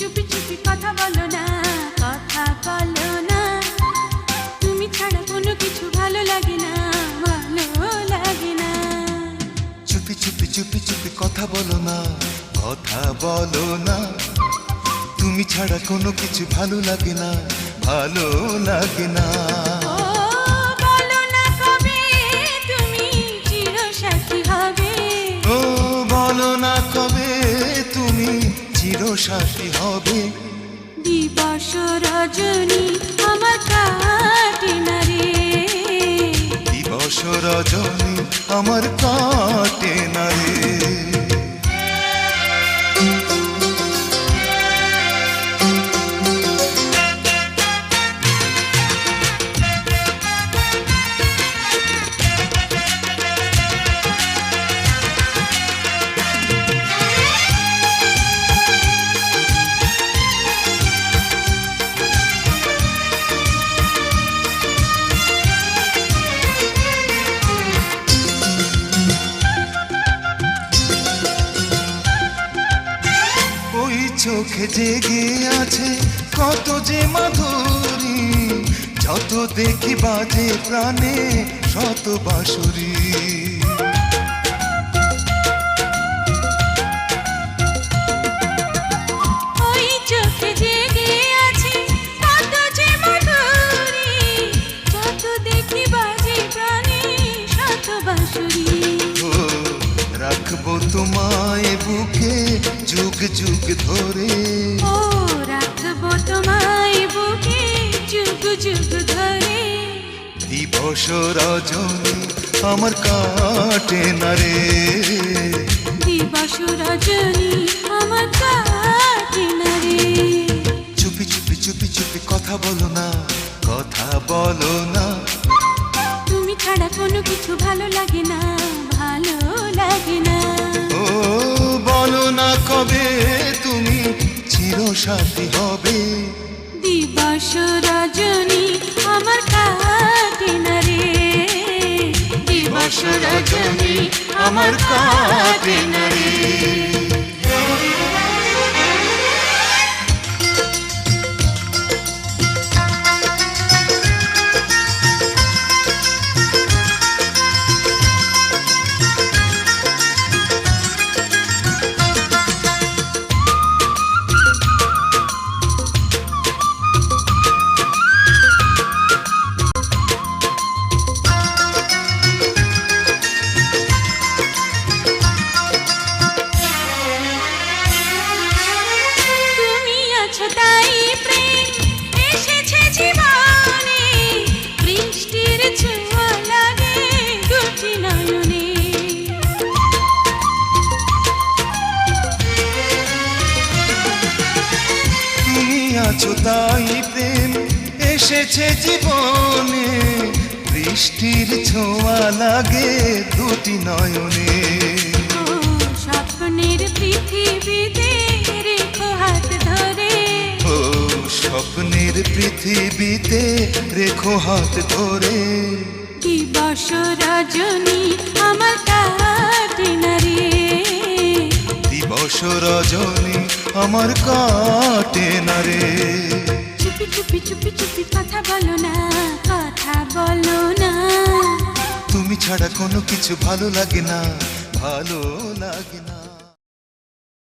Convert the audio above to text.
চুপি চুপি কথা বলো না, কথা বলো না। তুমি ছাড়া কোনো কিছু ভালো লাগে না, ভালো লাগে না। চুপি চুপি চুপি চুপি কথা বলো না, কথা বলো না। তুমি ছাড়া কোনো কিছু ভালো লাগে না, ভালো লাগে না। চিরসাথী হবে। দিবস রজনী আমার কাটে না রে দিবস রজনী আমার চোখে জেগে আছে কত যে মাধুরী যত দেখি বাজে প্রাণে শত বাঁশুরি। যুগ যুগ ধরে। ও রাখব তোমায় বুকে যুগ যুগ ধরে। দিবস রজনী আমার কাটে না রে। দিবস রজনী আমার কাটে না রে। চুপি চুপি চুপি চুপি কথা বলো চিরসাথী হবে। দিবাস রজনী আমার কাটে না রে। দিবস রজনী আমার কাটে না রে। আছো তাই প্রেম এসেছে জীবনে। বৃষ্টির ছোঁয়া লাগে দুটি নয়নে। স্বপ্নের পৃথিবীতে রেখো হাত ধরে। ও স্বপ্নের পৃথিবীতে রেখো হাত ধরে। দিবস রজনী আমার কাটে না রে। দিবস রজনী আমার কাটে না রে। চুপি চুপি চুপি চুপি কথা বলো না কথা বলো না। তুমি ছাড়া কোনো কিছু ভালো লাগে না ভালো লাগে না।